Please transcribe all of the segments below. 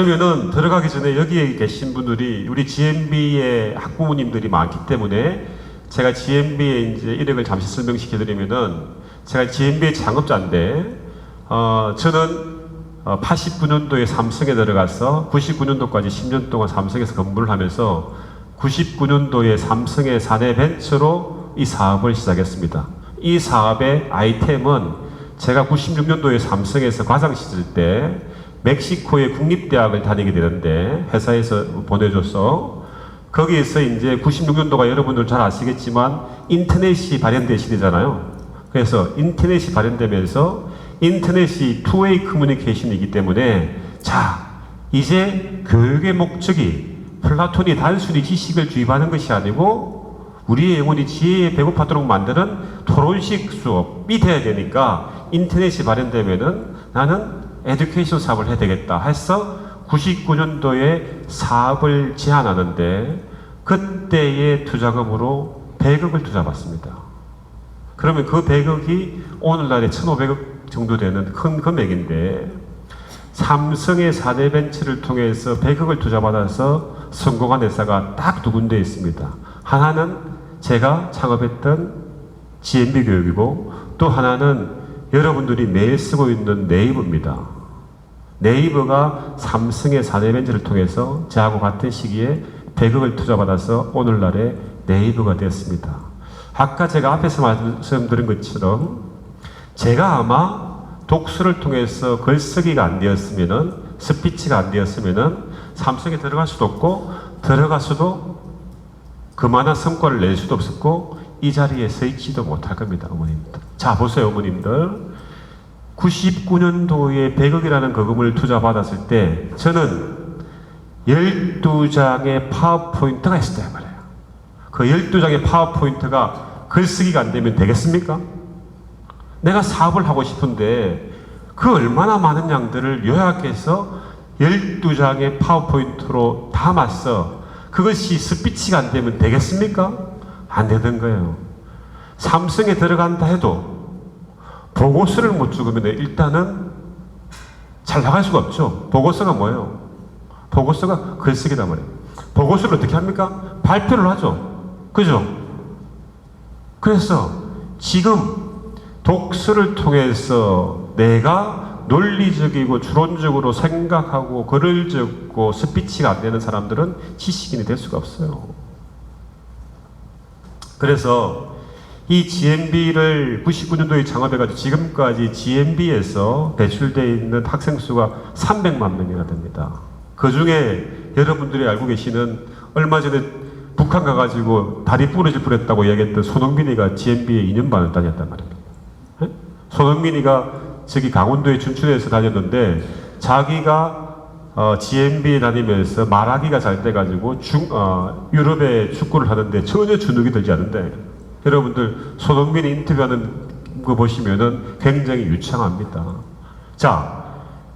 그러면은 들어가기 전에 여기에 계신 분들이 우리 GMB의 학부모님들이 많기 때문에 제가 GMB의 이제 이력을 잠시 설명시켜 드리면은 제가 GMB의 창업자인데 어 저는 어 89년도에 삼성에 들어가서 99년도까지 10년 동안 삼성에서 근무를 하면서 99년도에 삼성의 사내 벤처로 이 사업을 시작했습니다. 이 사업의 아이템은 제가 96년도에 삼성에서 과장 시절 때 멕시코의 국립대학을 다니게 되는데 회사에서 보내줘서 거기에서 이제 96년도가 여러분들 잘 아시겠지만 인터넷이 발현된 시대잖아요. 그래서 인터넷이 발현되면서 인터넷이 투웨이 커뮤니케이션이기 때문에 자 이제 교육의 목적이 플라톤이 단순히 지식을 주입하는 것이 아니고 우리의 영혼이 지혜에 배고파도록 만드는 토론식 수업이 돼야 되니까 인터넷이 발현되면은 나는 에듀케이션 사업을 해야 되겠다 해서 99년도에 사업을 제안하는데 그때의 투자금으로 100억을 투자받습니다. 그러면 그 100억이 오늘날에 1,500억 정도 되는 큰 금액인데 삼성의 4대 벤처를 통해서 100억을 투자받아서 성공한 회사가 딱 두 군데 있습니다. 하나는 제가 창업했던 GMB 교육이고 또 하나는 여러분들이 매일 쓰고 있는 네이버입니다. 네이버가 삼성의 4대 벤처를 통해서 저하고 같은 시기에 100억을 투자받아서 오늘날의 네이버가 되었습니다. 아까 제가 앞에서 말씀드린 것처럼 제가 아마 독서를 통해서 글쓰기가 안 되었으면은 스피치가 안 되었으면은 삼성에 들어갈 수도 없고 들어가서도 그만한 성과를 낼 수도 없었고 이 자리에 서 있지도 못할 겁니다, 어머님들. 자, 보세요, 어머님들. 99년도에 100억이라는 거금을 투자받았을 때 저는 12장의 파워포인트가 있었단 말이에요. 그 12장의 파워포인트가 글쓰기가 안 되면 되겠습니까? 내가 사업을 하고 싶은데 그 얼마나 많은 양들을 요약해서 12장의 파워포인트로 담았어. 그것이 스피치가 안 되면 되겠습니까? 안 되는 거예요. 삼성에 들어간다 해도 보고서를 못 죽으면 일단은 잘 나갈 수가 없죠. 보고서가 뭐예요? 보고서가 글쓰기단 말이에요. 보고서를 어떻게 합니까? 발표를 하죠. 그죠? 그래서 지금 독서를 통해서 내가 논리적이고 주론적으로 생각하고 글을 적고 스피치가 안 되는 사람들은 지식인이 될 수가 없어요. 그래서 이 GMB를 99년도에 창업해가지고 지금까지 GMB에서 배출되어 있는 학생 수가 300만 명이나 됩니다. 그 중에 여러분들이 알고 계시는 얼마 전에 북한 가가지고 다리 부러질 뻔했다고 이야기했던 손흥민이가 GMB에 2년 반을 다녔단 말입니다. 예? 손흥민이가 저기 강원도의 춘천에서 다녔는데 자기가 어, GMB에 다니면서 말하기가 잘 돼가지고 중, 어, 유럽에 축구를 하는데 전혀 주눅이 들지 않는데 여러분들 손흥민이 인터뷰하는 거 보시면은 굉장히 유창합니다. 자,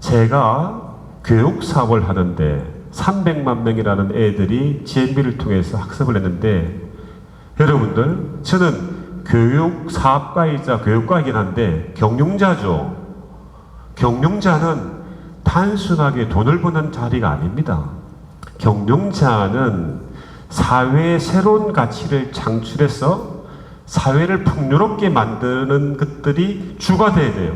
제가 교육 사업을 하는데 300만 명이라는 애들이 GMB를 통해서 학습을 했는데 여러분들 저는 교육 사업가이자 교육가이긴 한데 경영자죠. 경영자는 단순하게 돈을 버는 자리가 아닙니다. 경영자는 사회에 새로운 가치를 창출해서 사회를 풍요롭게 만드는 것들이 주가 돼야 돼요.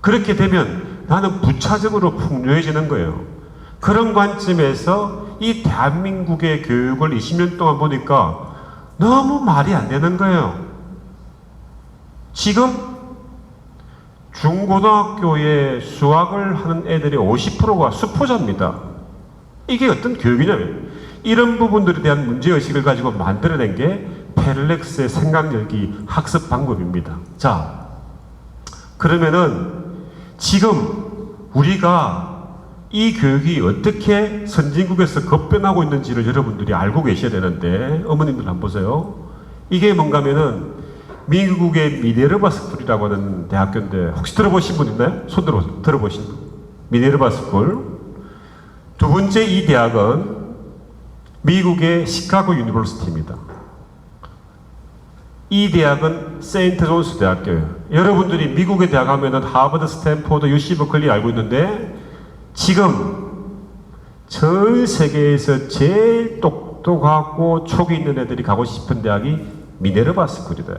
그렇게 되면 나는 부차적으로 풍요해지는 거예요. 그런 관점에서 이 대한민국의 교육을 20년 동안 보니까 너무 말이 안 되는 거예요. 지금 중고등학교에 수학을 하는 애들이 50%가 수포자입니다. 이게 어떤 교육이냐면 이런 부분들에 대한 문제의식을 가지고 만들어낸 게 펠렉스의 생각력이 학습 방법입니다. 자, 그러면은 지금 우리가 이 교육이 어떻게 선진국에서 급변하고 있는지를 여러분들이 알고 계셔야 되는데 어머님들 한번 보세요. 이게 뭔가면은 미국의 미네르바 스쿨이라고 하는 대학교인데 혹시 들어보신 분 있나요? 손 들어 들어보신 분. 미네르바 스쿨. 두 번째 이 대학은 미국의 시카고 유니버시티입니다. 이 대학은 세인트 존스 대학교예요. 여러분들이 미국의 대학 하면은 하버드, 스탠포드, 유시 버클리 알고 있는데 지금 전 세계에서 제일 똑똑하고 촉이 있는 애들이 가고 싶은 대학이 미네르바 스쿨이다.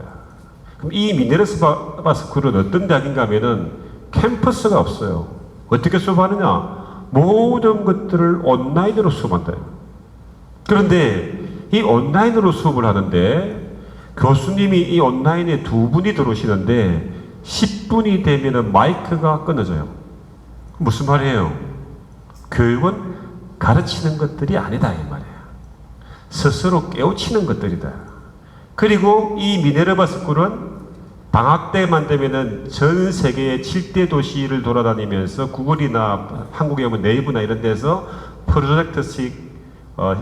그럼 이 미네르바 스쿨은 어떤 대학인가 하면은 캠퍼스가 없어요. 어떻게 수업하느냐? 모든 것들을 온라인으로 수업한다. 그런데 이 온라인으로 수업을 하는데 교수님이 이 온라인에 두 분이 들어오시는데 10분이 되면은 마이크가 끊어져요. 무슨 말이에요? 교육은 가르치는 것들이 아니다 이 말이에요. 스스로 깨우치는 것들이다. 그리고 이 미네르바 스쿨은 방학 때만 되면은 전 세계의 7대 도시를 돌아다니면서 구글이나 한국에 오면 네이버나 이런 데서 프로젝트식 어,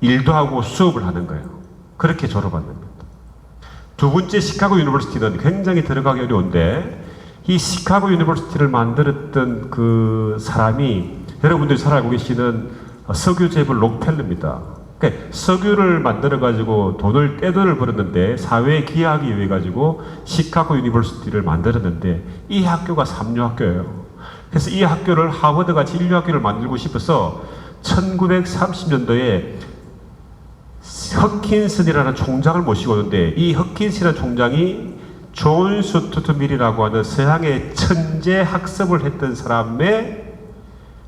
일도 하고 수업을 하는 거예요. 그렇게 졸업하는 겁니다. 두 번째 시카고 유니버시티는 굉장히 들어가기 어려운데 이 시카고 유니버시티를 만들었던 그 사람이 여러분들이 잘 알고 계시는 석유 재벌 록펠러입니다. 그러니까 석유를 만들어 가지고 돈을 떼돈을 벌었는데 사회에 기여하기 위해 가지고 시카고 유니버시티를 만들었는데 이 학교가 삼류 학교예요. 그래서 이 학교를 하버드 같이 인류 학교를 만들고 싶어서 1930년도에 허킨슨이라는 총장을 모시고 오는데 이 허킨슨이라는 총장이 존 스투트 밀이라고 하는 서양의 천재 학습을 했던 사람의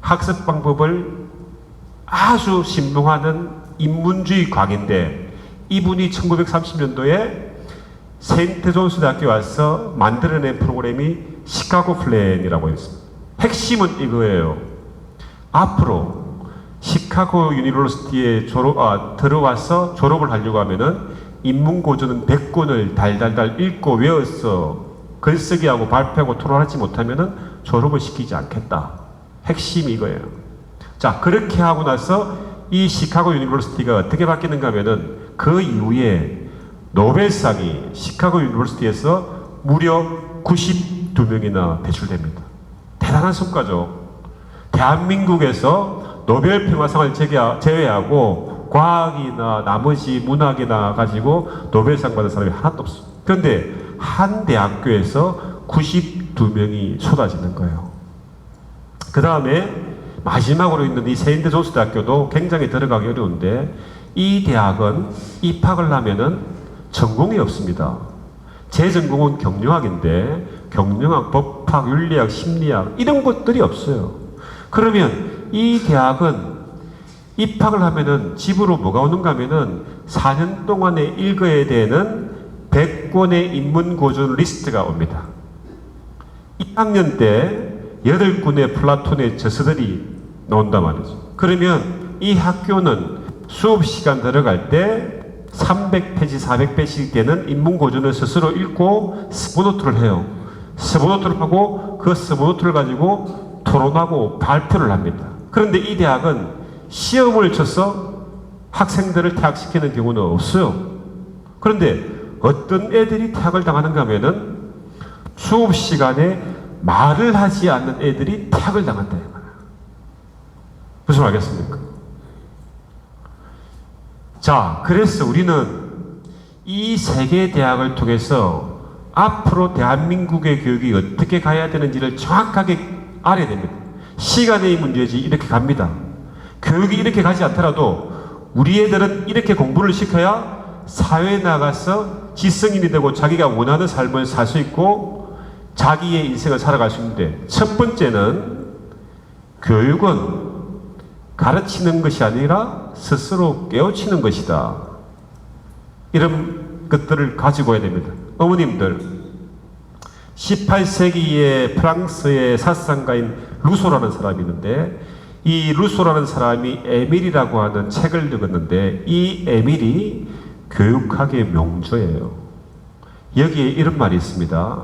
학습 방법을 아주 신봉하는 인문주의 과학인데 이분이 1930년도에 세인트 존스 대학교 와서 만들어낸 프로그램이 시카고 플랜이라고 했습니다. 핵심은 이거예요. 앞으로 시카고 유니버시티에 졸업, 아, 들어와서 졸업을 하려고 하면은 인문고전은 100권을 달달달 읽고 외워서 글쓰기하고 발표하고 토론하지 못하면은 졸업을 시키지 않겠다. 핵심이 이거예요. 자, 그렇게 하고 나서 이 시카고 유니버시티가 어떻게 바뀌는가 하면은 그 이후에 노벨상이 시카고 유니버시티에서 무려 92명이나 배출됩니다. 대단한 성과죠. 대한민국에서 노벨 평화상을 제외하고 과학이나 나머지 문학이나 가지고 노벨상 받은 사람이 하나도 없어. 그런데 한 대학교에서 92명이 쏟아지는 거예요. 그 다음에 마지막으로 있는 이 세인드 존스 대학교도 굉장히 들어가기 어려운데 이 대학은 입학을 하면은 전공이 없습니다. 제 전공은 경영학인데 경영학, 법학, 윤리학, 심리학 이런 것들이 없어요. 그러면 이 대학은 입학을 하면은 집으로 뭐가 오는가 하면은 4년 동안에 읽어야 되는 100권의 인문고전 리스트가 옵니다. 1학년 때 8군의 플라톤의 저서들이 나온단 말이죠. 그러면 이 학교는 수업 시간 들어갈 때 300페이지, 400페이지 되는 인문고전을 스스로 읽고 스포노트를 해요. 스포노트를 하고 그 스포노트를 가지고 토론하고 발표를 합니다. 그런데 이 대학은 시험을 쳐서 학생들을 퇴학시키는 경우는 없어요. 그런데 어떤 애들이 퇴학을 당하는가 하면은 수업 시간에 말을 하지 않는 애들이 퇴학을 당한다. 무슨 말겠습니까? 자, 그래서 우리는 이 세계 대학을 통해서 앞으로 대한민국의 교육이 어떻게 가야 되는지를 정확하게 알아야 됩니다. 시간의 문제지 이렇게 갑니다. 교육이 이렇게 가지 않더라도 우리 애들은 이렇게 공부를 시켜야 사회에 나가서 지성인이 되고 자기가 원하는 삶을 살 수 있고 자기의 인생을 살아갈 수 있는데 첫 번째는 교육은 가르치는 것이 아니라 스스로 깨우치는 것이다. 이런 것들을 가지고 와야 됩니다. 어머님들, 18세기에 프랑스의 사상가인 루소라는 사람이 있는데 이 루소라는 사람이 에밀이라고 하는 책을 읽었는데 이 에밀이 교육학의 명조예요. 여기에 이런 말이 있습니다.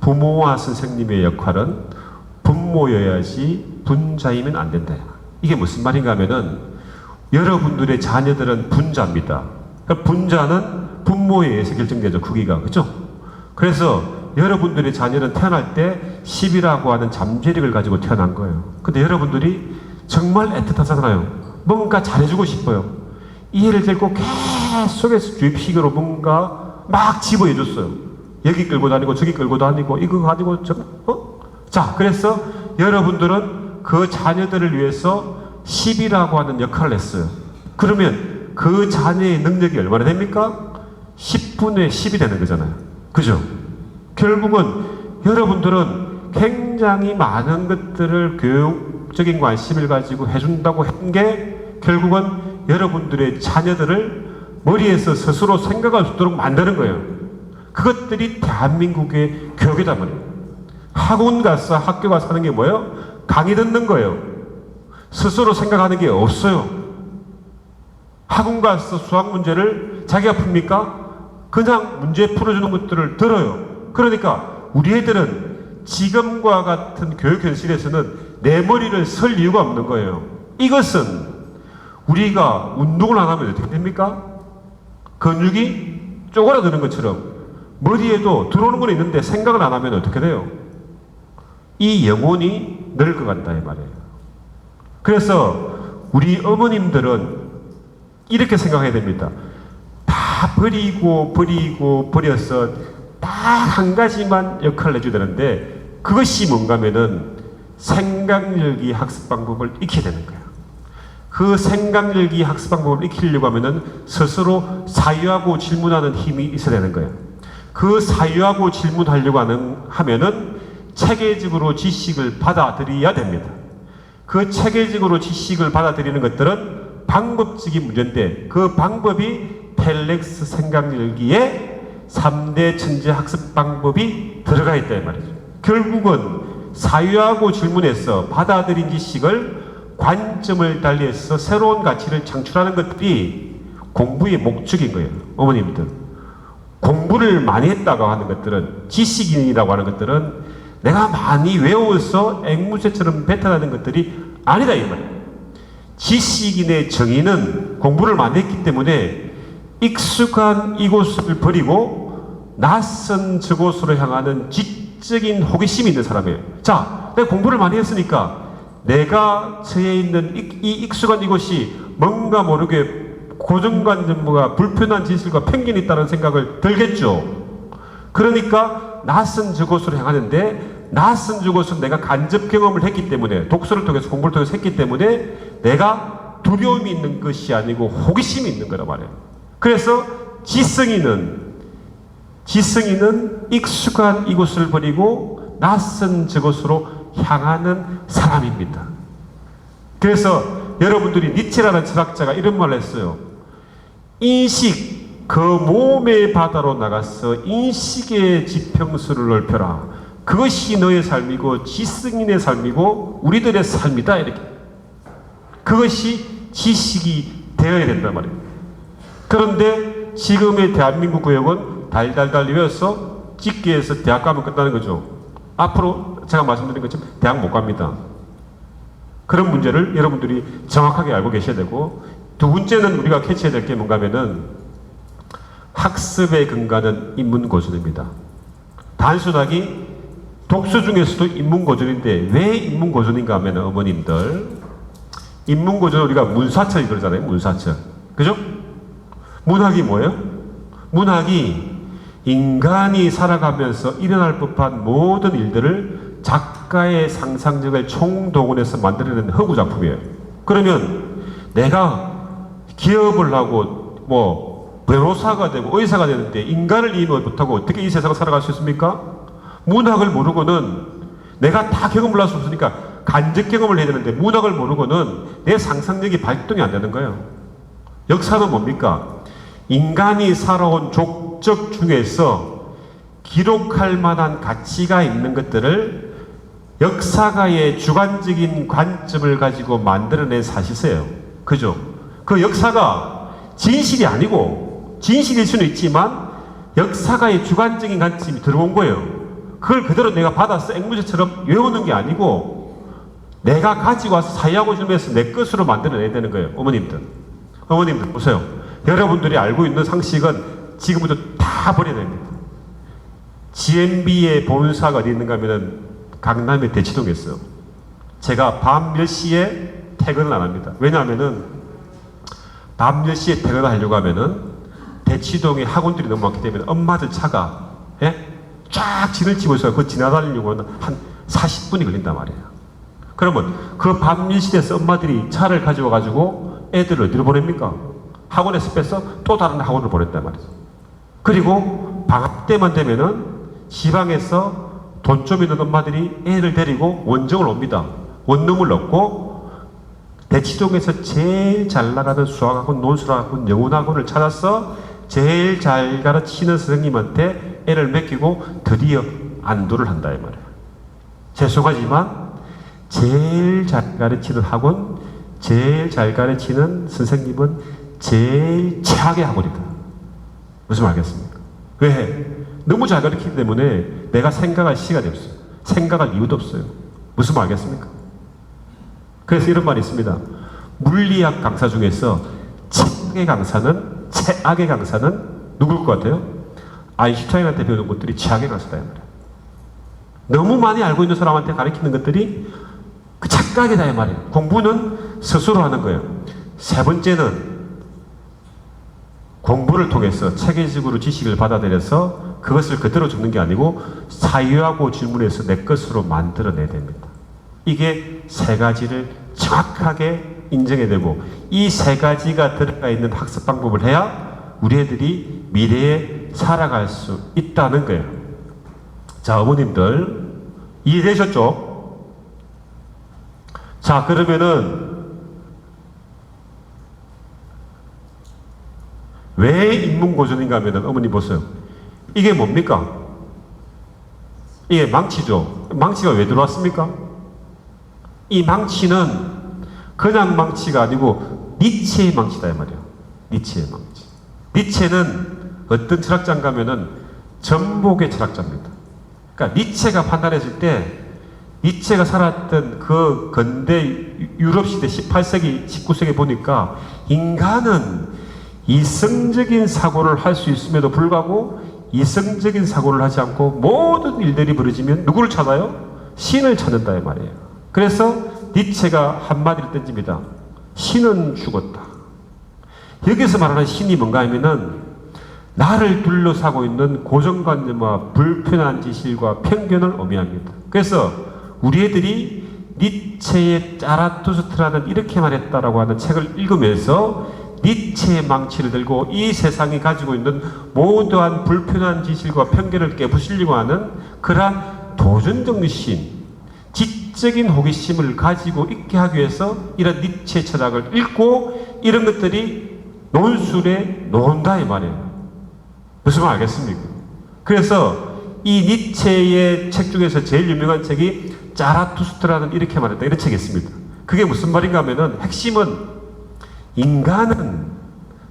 부모와 선생님의 역할은 분모여야지 분자이면 안 된다. 이게 무슨 말인가 하면은 여러분들의 자녀들은 분자입니다. 그러니까 분자는 부모에 의해서 결정되죠. 크기가. 그죠? 그래서 여러분들의 자녀는 태어날 때 10이라고 하는 잠재력을 가지고 태어난 거예요. 근데 여러분들이 정말 애틋하잖아요. 뭔가 잘해주고 싶어요. 이 애를 데리고 계속해서 주입식으로 뭔가 막 집어해줬어요. 여기 끌고 다니고 저기 끌고 다니고 이거 가지고 저, 어? 자, 그래서 여러분들은 그 자녀들을 위해서 10이라고 하는 역할을 했어요. 그러면 그 자녀의 능력이 얼마나 됩니까? 10분의 10이 되는 거잖아요. 그죠? 결국은 여러분들은 굉장히 많은 것들을 교육적인 관심을 가지고 해준다고 한 게 결국은 여러분들의 자녀들을 머리에서 스스로 생각할 수 있도록 만드는 거예요. 그것들이 대한민국의 교육이단 말이에요. 학원 가서 학교 가서 하는 게 뭐예요? 강의 듣는 거예요. 스스로 생각하는 게 없어요. 학원 가서 수학 문제를 자기가 풉니까? 그냥 문제 풀어주는 것들을 들어요. 그러니까 우리 애들은 지금과 같은 교육 현실에서는 내 머리를 설 이유가 없는 거예요. 이것은 우리가 운동을 안 하면 어떻게 됩니까? 근육이 쪼그라드는 것처럼 머리에도 들어오는 건 있는데 생각을 안 하면 어떻게 돼요? 이 영혼이 늙어간다 이 말이에요. 그래서 우리 어머님들은 이렇게 생각해야 됩니다. 다 버리고 버리고 버려서 딱 한 가지만 역할을 해줘야 되는데 그것이 뭔가 하면은 생각력이 학습 방법을 익혀야 되는 거예요. 그 생각력이 학습 방법을 익히려고 하면은 스스로 사유하고 질문하는 힘이 있어야 되는 거예요. 그 사유하고 질문하려고 하는 하면은 체계적으로 지식을 받아들여야 됩니다. 그 체계적으로 지식을 받아들이는 것들은 방법적인 문제인데 그 방법이 텔렉스 생각열기에 3대 천재 학습 방법이 들어가 있다 이 말이죠. 결국은 사유하고 질문에서 받아들인 지식을 관점을 달리해서 새로운 가치를 창출하는 것들이 공부의 목적인 거예요. 어머님들. 공부를 많이 했다고 하는 것들은 지식인이라고 하는 것들은 내가 많이 외워서 앵무새처럼 뱉어나는 것들이 아니다 이 말이에요. 지식인의 정의는 공부를 많이 했기 때문에 익숙한 이곳을 버리고 낯선 저곳으로 향하는 지적인 호기심이 있는 사람이에요. 자, 내가 공부를 많이 했으니까 내가 처해 있는 이, 이 익숙한 이곳이 뭔가 모르게 고정관념과 불편한 진실과 편견이 있다는 생각을 들겠죠. 그러니까 낯선 저곳으로 향하는데 낯선 저곳은 내가 간접 경험을 했기 때문에 독서를 통해서 공부를 통해서 했기 때문에 내가 두려움이 있는 것이 아니고 호기심이 있는 거란 말이에요. 그래서 지성이는 지성이는 익숙한 이곳을 버리고 낯선 저곳으로 향하는 사람입니다. 그래서 여러분들이 니체라는 철학자가 이런 말을 했어요. 인식, 그 몸의 바다로 나가서 인식의 지평수를 넓혀라. 그것이 너의 삶이고 지성인의 삶이고 우리들의 삶이다. 이렇게. 그것이 지식이 되어야 된단 말이에요. 그런데 지금의 대한민국 교육은 달달달 외워서 찍기에서 대학 가면 끝나는 거죠. 앞으로 제가 말씀드린 것처럼 대학 못 갑니다. 그런 문제를 여러분들이 정확하게 알고 계셔야 되고 두 번째는 우리가 캐치해야 될 게 뭔가 하면은 학습의 근간은 인문고전입니다. 단순하게 독서 중에서도 인문고전인데 왜 인문고전인가 하면 어머님들 인문고전 우리가 문사철 그러잖아요. 문사철. 그죠? 문학이 뭐예요? 문학이 인간이 살아가면서 일어날 법한 모든 일들을 작가의 상상력을 총동원해서 만들어낸 허구 작품이에요. 그러면 내가 기업을 하고 뭐 변호사가 되고 의사가 되는데 인간을 이해 못하고 어떻게 이 세상을 살아갈 수 있습니까? 문학을 모르고는 내가 다 경험을 할 수 없으니까 간접 경험을 해야 되는데 문학을 모르고는 내 상상력이 발동이 안 되는 거예요. 역사는 뭡니까? 인간이 살아온 족적 중에서 기록할 만한 가치가 있는 것들을 역사가의 주관적인 관점을 가지고 만들어낸 사실이에요. 그죠? 그 역사가 진실이 아니고 진실일 수는 있지만 역사가의 주관적인 관점이 들어온 거예요. 그걸 그대로 내가 받아서 앵무새처럼 외우는 게 아니고 내가 가지고 와서 사회하고 주면서 내 것으로 만들어내야 되는 거예요. 어머님들. 어머님들 보세요. 여러분들이 알고 있는 상식은 지금부터 다 버려야 됩니다. GMB의 본사가 어디 있는가 하면은 강남의 대치동에 있어요. 제가 밤 10시에 퇴근을 안 합니다. 왜냐하면은 밤 10시에 퇴근을 하려고 하면은 대치동에 학원들이 너무 많기 때문에 엄마들 차가 예? 쫙 진을 치고 있어요. 그 지나다니려고 하면 한 40분이 걸린단 말이에요. 그러면 그 밤일시대에서 엄마들이 차를 가져와 가지고 애들을 어디로 보냅니까? 학원에서 빼서 또 다른 학원을 보냈단 말이죠. 그리고 방학 때만 되면은 지방에서 돈 좀 있는 엄마들이 애를 데리고 원정을 옵니다. 원룸을 넣고 대치동에서 제일 잘 나가는 수학학원, 논술학원, 영문학원을 찾아서 제일 잘 가르치는 선생님한테 애를 맡기고 드디어 안도를 한다 이 말이에요. 죄송하지만 제일 잘 가르치는 학원, 제일 잘 가르치는 선생님은 제일 최악의 학원이다. 무슨 말 알겠습니까? 왜? 너무 잘 가르치기 때문에 내가 생각할 시간이 없어요. 생각할 이유도 없어요. 무슨 말 알겠습니까? 그래서 이런 말이 있습니다. 물리학 강사 중에서 최악의 강사는 최악의 강사는 누굴 것 같아요? 아인슈타인한테 배우는 것들이 최악의 강사다 이 말이에요. 너무 많이 알고 있는 사람한테 가르치는 것들이 그 착각이다 이 말이에요. 공부는 스스로 하는 거예요. 세 번째는 공부를 통해서 체계적으로 지식을 받아들여서 그것을 그대로 적는 게 아니고 사유하고 질문해서 내 것으로 만들어내야 됩니다. 이게 세 가지를 정확하게 인정해야 되고 이 세 가지가 들어가 있는 학습 방법을 해야 우리 애들이 미래에 살아갈 수 있다는 거예요. 자, 어머님들 이해되셨죠? 자, 그러면은 왜 인문고전인가 하면은 어머니 보세요. 이게 뭡니까? 이게 망치죠. 망치가 왜 들어왔습니까? 이 망치는 그냥 망치가 아니고 니체의 망치다 이 말이에요. 니체의 망치. 니체는 어떤 철학자인가 하면은 전복의 철학자입니다. 그러니까 니체가 판단했을 때 니체가 살았던 그 근대 유럽 시대 18세기, 19세기 보니까 인간은 이성적인 사고를 할 수 있음에도 불구하고 이성적인 사고를 하지 않고 모든 일들이 벌어지면 누구를 찾아요? 신을 찾는다 이 말이에요. 그래서 니체가 한마디를 던집니다. 신은 죽었다. 여기서 말하는 신이 뭔가 하면은 나를 둘러싸고 있는 고정관념과 불편한 지실과 편견을 의미합니다. 그래서 우리 애들이 니체의 짜라투스트라는 이렇게 말했다라고 하는 책을 읽으면서 니체의 망치를 들고 이 세상이 가지고 있는 모두한 불편한 지실과 편견을 깨부시려고 하는 그러한 도전 정신, 지적인 호기심을 가지고 있게 하기 위해서 이런 니체 철학을 읽고 이런 것들이 논술에 놓은다 이 말이에요. 무슨 말 알겠습니까? 그래서 이 니체의 책 중에서 제일 유명한 책이 짜라투스트라는 이렇게 말했다 이런 책이 있습니다. 그게 무슨 말인가 하면은 핵심은 인간은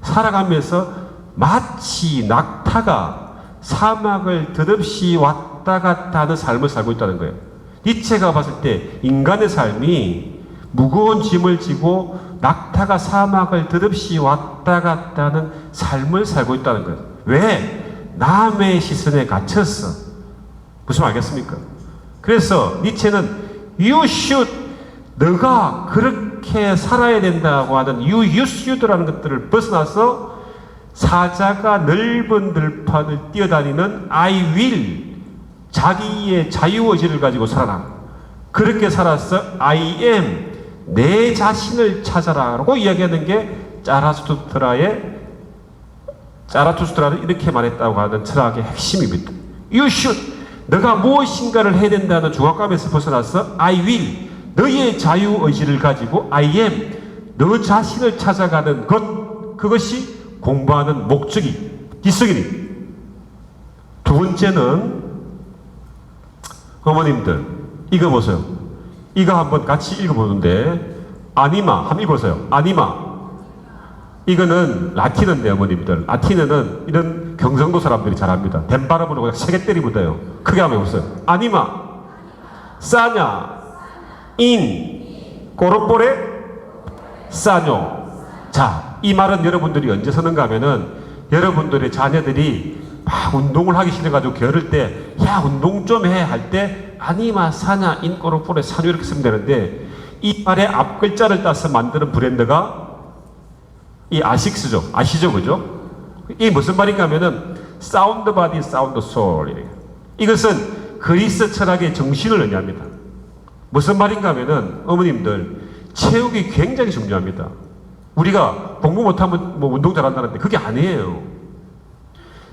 살아가면서 마치 낙타가 사막을 덧없이 왔다 갔다 하는 삶을 살고 있다는 거예요. 니체가 봤을 때 인간의 삶이 무거운 짐을 지고 낙타가 사막을 덧없이 왔다 갔다 하는 삶을 살고 있다는 거예요. 왜? 남의 시선에 갇혔어. 무슨 말 알겠습니까? 그래서 니체는 you should 너가 그렇게 살아야 된다고 하는 should라는 것들을 벗어나서 사자가 넓은 들판을 뛰어다니는 I will 자기의 자유의지를 가지고 살아라. 그렇게 살아서 I am 내 자신을 찾아라라고 이야기하는 게 짜라투스트라의 짜라투스트라는 이렇게 말했다고 하는 철학의 핵심입니다. You should 너가 무엇인가를 해야 된다는 중압감에서 벗어나서 I will 너의 자유 의지를 가지고 I am 너 자신을 찾아가는 것 그것이 공부하는 목적이 기성이니 두 번째는 어머님들 이거 보세요. 이거 한번 같이 읽어보는데 아니마 한번 읽어보세요. 아니마 이거는 라틴어인데 어머님들 라틴어는 이런 경상도 사람들이 잘합니다. 된 발음으로 그냥 세게 때리보다요. 크게 한번 해보세요. 아니마 싸냐 인 꼬르뽀레 싸뇨 자, 이 말은 여러분들이 언제 쓰는가 하면은 여러분들의 자녀들이 막 운동을 하기 싫어가지고 게으를 때, 야, 운동 좀 해. 할 때, 아니마, 사냐, 인, 꼬르뽀레, 사뇨 이렇게 쓰면 되는데, 이 말의 앞 글자를 따서 만드는 브랜드가 이 아식스죠. 아시죠? 그죠? 이게 무슨 말인가 하면은, 사운드 바디, 사운드 소울이에요. 이것은 그리스 철학의 정신을 의미합니다. 무슨 말인가 하면은 어머님들 체육이 굉장히 중요합니다. 우리가 공부 못하면 뭐 운동 잘한다는데 그게 아니에요.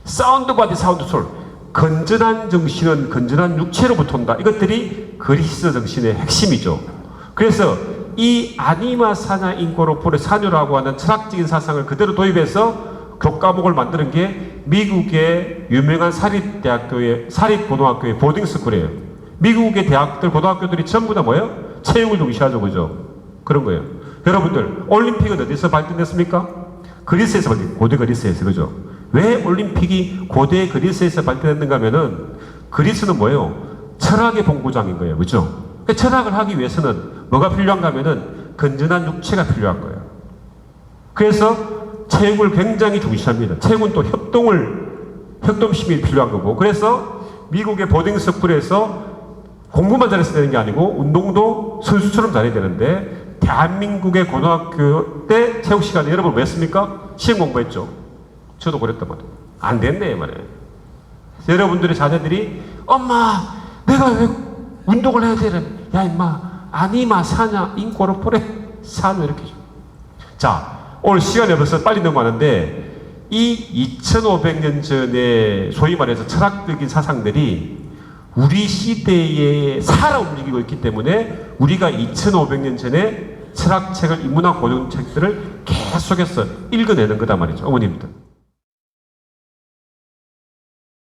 사운드 바디 사운드 솔 건전한 정신은 건전한 육체로부터 온다. 이것들이 그리스 정신의 핵심이죠. 그래서 이 아니마 사냐 인코로폴의 사뇨라고 하는 철학적인 사상을 그대로 도입해서 교과목을 만드는 게 미국의 유명한 사립대학교의 사립고등학교의 보딩스쿨이에요. 미국의 대학들 고등학교들이 전부 다 뭐예요? 체육을 중시하죠, 그죠? 그런 거예요. 여러분들 올림픽은 어디서 발전됐습니까? 그리스에서 발전, 고대 그리스에서 그죠? 왜 올림픽이 고대 그리스에서 발전했는가 하면은 그리스는 뭐예요? 철학의 본고장인 거예요. 그죠? 그 철학을 하기 위해서는 뭐가 필요한가 하면은 건전한 육체가 필요한 거예요. 그래서 체육을 굉장히 중시합니다. 체육은 또 협동을, 협동심이 필요한 거고. 그래서 미국의 보딩 스쿨에서 공부만 잘했어야 되는 게 아니고 운동도 선수처럼 잘해야 되는데 대한민국의 고등학교 때 체육 시간에 여러분 뭐 했습니까? 시험 공부했죠. 저도 그랬단 말이에요. 안 됐네, 말이에요. 여러분들의 자녀들이 엄마 내가 왜 운동을 해야 되는 야 임마 아니마 사냐 인코르포레 사뇨 이렇게 줘. 자 오늘 시간이 벌써 빨리 넘어가는데 이 2500년 전에 소위 말해서 철학적인 사상들이 우리 시대에 살아 움직이고 있기 때문에 우리가 2500년 전에 철학책을 인문학 고전책들을 계속해서 읽어내는 거단 말이죠. 어머님들